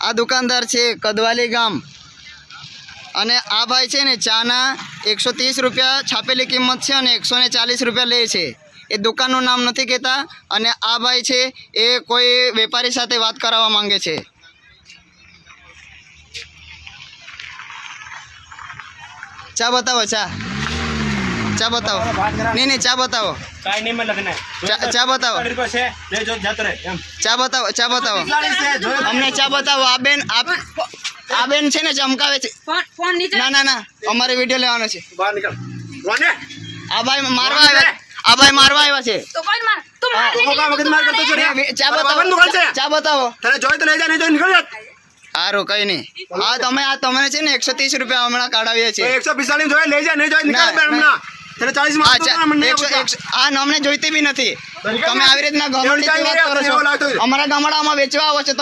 આ દુકાનદાર છે કદવાલી ગામ. અને આ ભાઈ છે ને ચાના એકસો ત્રીસ રૂપિયા છાપેલી કિંમત છે અને એકસો ચાલીસ રૂપિયા લે છે. એ દુકાનનું નામ નથી કહેતા અને આ ભાઈ છે એ કોઈ વેપારી સાથે વાત કરાવવા માંગે છે. ચા બતાવો ચા. ચા બતાવો. નહીં નહીં ચા બતાવો. ચા ચા બતાવો. ચા બતાવો ચા બતાવો. ચા બતાવો? આ બેન આપ આ બેન છે ને ચમકાવે છે. ફોન ફોન નીચે ના ના ના. અમારે વીડિયો લેવાનો છે. બહાર નીકળ. કોને આ ભાઈ મારવા આવ્યા આ ભાઈ મારવા આવ્યા છે. તો કોણ માર તું માર તો કા વખત માર કરતો છો રે? ચા બતાવો. બાબાનું દુકાન છે ચા બતાવો. તારે જોઈ તો લઈ જા નહીં તો નીકળ જા. સારું કઈ નહીં. હા તમે આ તમે છે ને એકસો ત્રીસ રૂપિયા હમણાં કાઢાવીએ છીએ. એકસો પિસ્તાળીસ જોઈ લઈ જા નહીં જોઈ ના, નીકળ નહીં. હમણાં. તને ચાલીસમાં હા આપતો ચા હતો ને, મને એકસો એવું આ અમને જોઈતી બી નથી. તમે આવી રીતના એવું વાત કરો છો. અમારા ગામડામાં વેચવા આવો છો. તમે